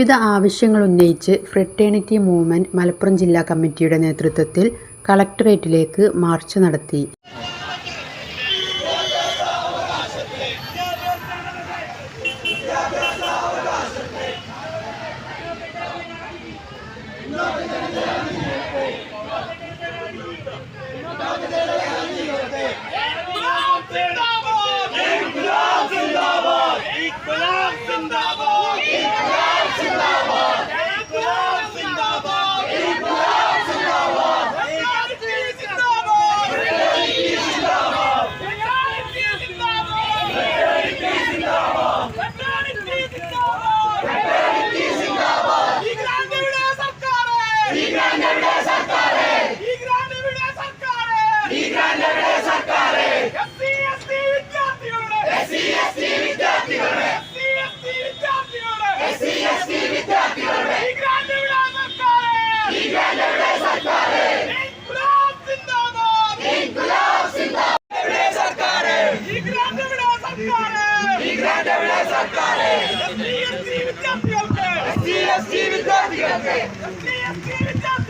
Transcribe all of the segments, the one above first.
വിവിധ ആവശ്യങ്ങൾ ഉന്നയിച്ച് ഫ്രട്ടേണിറ്റി മൂവ്മെന്റ് മലപ്പുറം ജില്ലാ കമ്മിറ്റിയുടെ നേതൃത്വത്തിൽ കളക്ടറേറ്റിലേക്ക് മാർച്ച് നടത്തി. Get down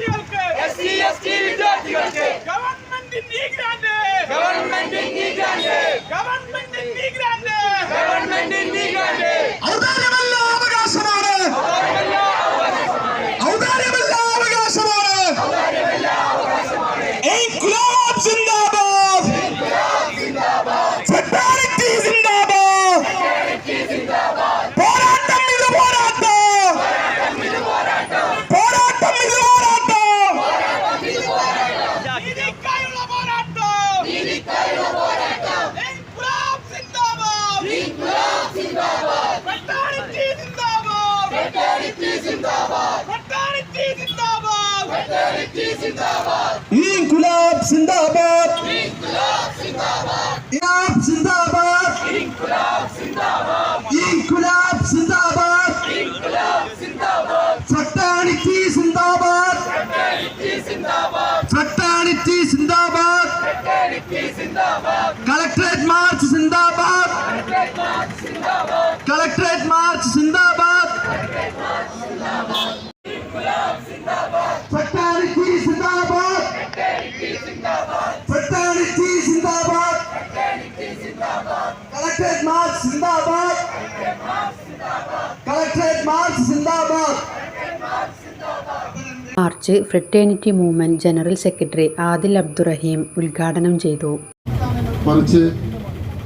ഇൻക്ലാബ് സിന്ദാബാദ്. ഇൻകുലാബ് സിന്ദാബാദ്. ഇൻകുലാബ് സിന്ദാബാദ്. ഫെഡറാലിറ്റി സിന്ദാബാദ്. ഫെഡറാലിറ്റി സിന്ദാബാദ്. കളക്ടറേറ്റ് മാർച്ച് സിന്ദാബാദ് കളക്ടറേറ്റ് മാർച്ച് സിന്ദാബാദ് ഫെഡറാലിറ്റി സിന്ദാബാദ് ഫെഡറാലിറ്റി സിന്ദാബാദ് കളക്ടറേറ്റ് മാർച്ച് സിന്ദാബാദ് കളക്ടറേറ്റ് മാർച്ച് സിന്ദാബാദ് march fraternity movement general secretary Adil Abdurahim ഉദ്ഘാടനം ചെയ്തു. മറിച്ച്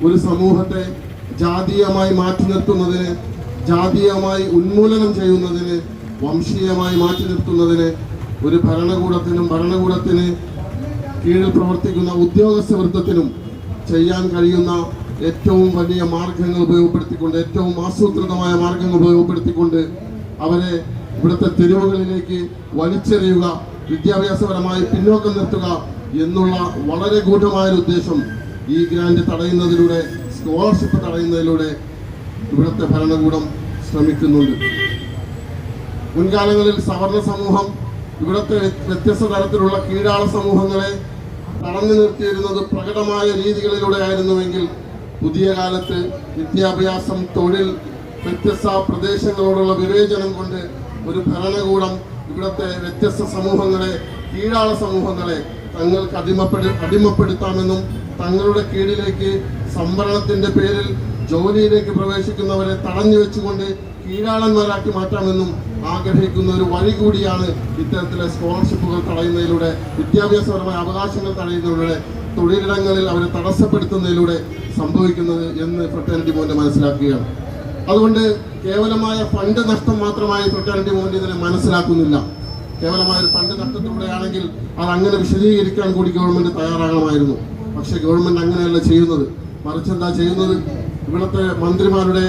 ഒരു സമൂഹത്തെ ജാതീയമായി മാറ്റി നിർത്തുന്നതിന് ജാതീയമായി ഉന്മൂലനം ചെയ്യുന്നതിന് വംശീയമായി മാറ്റി നിർത്തുന്നതിന് ഒരു ഭരണകൂടത്തിനും ഭരണകൂടത്തിന് കീഴിൽ പ്രവർത്തിക്കുന്ന ഉദ്യോഗസ്ഥ വൃത്തത്തിനും ചെയ്യാൻ കഴിയുന്ന ഏറ്റവും വലിയ മാർഗങ്ങൾ ഉപയോഗപ്പെടുത്തിക്കൊണ്ട് ഏറ്റവും ആസൂത്രിതമായ മാർഗങ്ങൾ ഉപയോഗപ്പെടുത്തിക്കൊണ്ട് അവരെ ഇവിടുത്തെ തെരുവുകളിലേക്ക് വലിച്ചെറിയുക വിദ്യാഭ്യാസപരമായി പിന്നോക്കം നിർത്തുക എന്നുള്ള വളരെ ഗൂഢമായൊരു ഉദ്ദേശം ഈ ഗ്രാൻഡ് തടയുന്നതിലൂടെ സ്കോളർഷിപ്പ് തടയുന്നതിലൂടെ ഇവിടുത്തെ ഭരണകൂടം ശ്രമിക്കുന്നുണ്ട്. മുൻകാലങ്ങളിൽ സവർണ സമൂഹം ഇവിടുത്തെ വ്യത്യസ്ത തരത്തിലുള്ള കീഴാള സമൂഹങ്ങളെ തടഞ്ഞു നിർത്തിയിരുന്നത് പ്രകടമായ രീതികളിലൂടെ ആയിരുന്നുവെങ്കിൽ പുതിയ കാലത്ത് വിദ്യാഭ്യാസം തൊഴിൽ വ്യത്യസ്ത പ്രദേശങ്ങളോടുള്ള വിവേചനം കൊണ്ട് ഒരു ഭരണകൂടം ഇവിടുത്തെ വ്യത്യസ്ത സമൂഹങ്ങളെ കീഴാള സമൂഹങ്ങളെ തങ്ങൾക്ക് അടിമപ്പെടു അടിമപ്പെടുത്താമെന്നും തങ്ങളുടെ കീഴിലേക്ക് സംവരണത്തിന്റെ പേരിൽ ജോലിയിലേക്ക് പ്രവേശിക്കുന്നവരെ തടഞ്ഞു വെച്ചുകൊണ്ട് കീഴാളന്മാരാക്കി മാറ്റാമെന്നും ആഗ്രഹിക്കുന്ന ഒരു വഴി കൂടിയാണ് ഇത്തരത്തിലെ സ്കോളർഷിപ്പുകൾ തടയുന്നതിലൂടെ വിദ്യാഭ്യാസപരമായ അവകാശങ്ങൾ തടയുന്നതിലൂടെ തൊഴിലിടങ്ങളിൽ അവരെ തടസ്സപ്പെടുത്തുന്നതിലൂടെ സംഭവിക്കുന്നത് എന്ന് ഫ്രട്ടേണിറ്റി മോന്റെ മനസ്സിലാക്കുകയാണ്. അതുകൊണ്ട് കേവലമായ ഫണ്ട് നഷ്ടം മാത്രമായി ഫ്രട്ടേണിറ്റി മൂവ്മെന്റ് ഇതിനെ മനസ്സിലാക്കുന്നില്ല. കേവലമായ ഒരു ഫണ്ട് നഷ്ടത്തിലൂടെയാണെങ്കിൽ അത് അങ്ങനെ വിശദീകരിക്കാൻ കൂടി ഗവൺമെന്റ് തയ്യാറാകണമായിരുന്നു. പക്ഷെ ഗവൺമെന്റ് അങ്ങനെയല്ല ചെയ്യുന്നത്. മറിച്ച് എന്താ ചെയ്യുന്നത്? ഇവിടുത്തെ മന്ത്രിമാരുടെ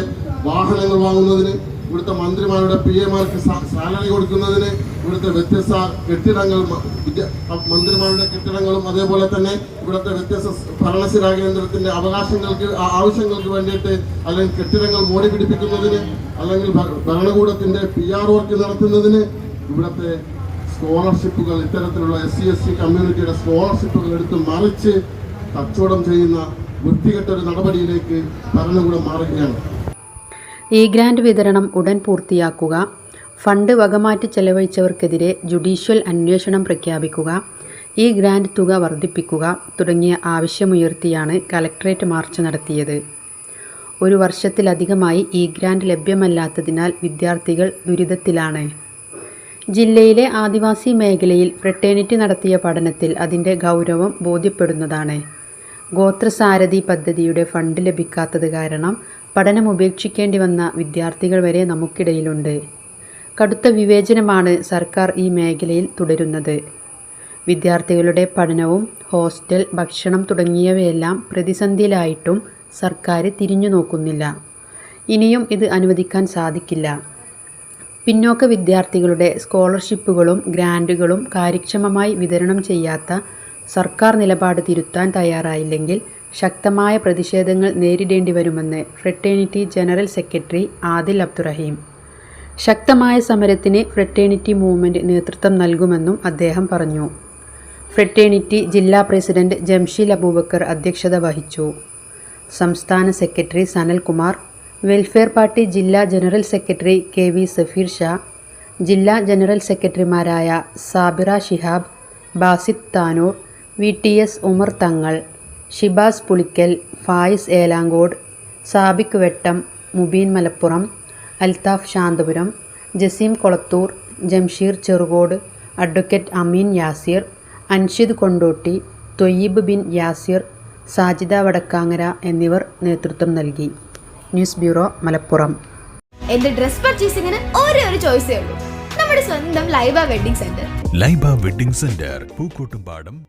വാഹനങ്ങൾ വാങ്ങുന്നതിന് ഇവിടുത്തെ മന്ത്രിമാരുടെ പി എമാർക്ക് സാലറി കൊടുക്കുന്നതിന് ഇവിടുത്തെ വ്യത്യസ്ത കെട്ടിടങ്ങൾ മന്ത്രിമാരുടെ കെട്ടിടങ്ങളും അതേപോലെ തന്നെ ഇവിടുത്തെ വ്യത്യസ്ത ഭരണസിരാ കേന്ദ്രത്തിന്റെ അവകാശങ്ങൾക്ക് ആവശ്യങ്ങൾക്ക് വേണ്ടിയിട്ട് അല്ലെങ്കിൽ കെട്ടിടങ്ങൾ മോടി പിടിപ്പിക്കുന്നതിന് അല്ലെങ്കിൽ ഭരണകൂടത്തിന്റെ പി ആർ വർക്ക് നടത്തുന്നതിന് ഇവിടുത്തെ സ്കോളർഷിപ്പുകൾ ഇത്തരത്തിലുള്ള എസ് സി എസ് സി കമ്മ്യൂണിറ്റിയുടെ സ്കോളർഷിപ്പുകൾ എടുത്ത് മറിച്ച് കച്ചവടം ചെയ്യുന്ന വൃത്തികെട്ട ഒരു നടപടിയിലേക്ക് ഭരണകൂടം മാറുകയാണ്. ഈ ഗ്രാൻഡ് വിതരണം ഉടൻ പൂർത്തിയാക്കുക. ഫണ്ട് വകമാറ്റി ചെലവഴിച്ചവർക്കെതിരെ ജുഡീഷ്യൽ അന്വേഷണം പ്രഖ്യാപിക്കുക ഈ ഗ്രാൻഡ് തുക വർദ്ധിപ്പിക്കുക തുടങ്ങിയ ആവശ്യമുയർത്തിയാണ് കലക്ട്രേറ്റ് മാർച്ച് നടത്തിയത്. ഒരു വർഷത്തിലധികമായി ഈ ഗ്രാൻഡ് ലഭ്യമല്ലാത്തതിനാൽ വിദ്യാർത്ഥികൾ ദുരിതത്തിലാണ്. ജില്ലയിലെ ആദിവാസി മേഖലയിൽ ഫ്രട്ടേണിറ്റി നടത്തിയ പഠനത്തിൽ അതിന്റെ ഗൗരവം ബോധ്യപ്പെടുന്നതാണ്. ഗോത്രസാരഥി പദ്ധതിയുടെ ഫണ്ട് ലഭിക്കാത്തത് കാരണം പഠനം ഉപേക്ഷിക്കേണ്ടി വന്ന വിദ്യാർത്ഥികൾ വരെ നമുക്കിടയിലുണ്ട്. കടുത്ത വിവേചനമാണ് സർക്കാർ ഈ മേഖലയിൽ തുടരുന്നത്. വിദ്യാർത്ഥികളുടെ പഠനവും ഹോസ്റ്റൽ ഭക്ഷണം തുടങ്ങിയവയെല്ലാം പ്രതിസന്ധിയിലായിട്ടും സർക്കാർ തിരിഞ്ഞു നോക്കുന്നില്ല. ഇനിയും ഇത് അനുവദിക്കാൻ സാധിക്കില്ല. പിന്നോക്ക വിദ്യാർത്ഥികളുടെ സ്കോളർഷിപ്പുകളും ഗ്രാന്റുകളും കാര്യക്ഷമമായി വിതരണം ചെയ്യാത്ത സർക്കാർ നിലപാട് തിരുത്താൻ തയ്യാറായില്ലെങ്കിൽ ശക്തമായ പ്രതിഷേധങ്ങൾ നേരിടേണ്ടി വരുമെന്ന് fraternity general secretary Adil Abdurahim ശക്തമായ സമരത്തിന് ഫ്രട്ടേണിറ്റി മൂവ്മെന്റ് നേതൃത്വം നൽകുമെന്നും അദ്ദേഹം പറഞ്ഞു. ഫ്രട്ടേണിറ്റി ജില്ലാ പ്രസിഡന്റ് ജംഷീൽ അബൂബക്കർ അധ്യക്ഷത വഹിച്ചു. സംസ്ഥാന സെക്രട്ടറി സനൽകുമാർ വെൽഫെയർ പാർട്ടി ജില്ലാ general secretary K V Safeer Shah ജില്ലാ ജനറൽ സെക്രട്ടറിമാരായ Sabira Shihab Basid Tanur V T S Umar Thangal Shibas Pulikkal Fayis Elankode Sabik Vettam Mubeen Malappuram Althaf Santhapuram Jaseem Kolathur Jamsheer Cherukode advocate Ameen Yaseer Anshid Kondotty Thoyyib bin Yaseer Sajida Vadakkangara എന്നിവർ നേതൃത്വം നൽകി. News bureau Malappuram. എന്റെ dress പർച്ചേസിങ്ങിന് ഒരേ ഒരു ചോയ്സേ ഉള്ളൂ. നമ്മുടെ സ്വന്തം Laiba wedding centre. Laiba wedding centre Pookkottumpadam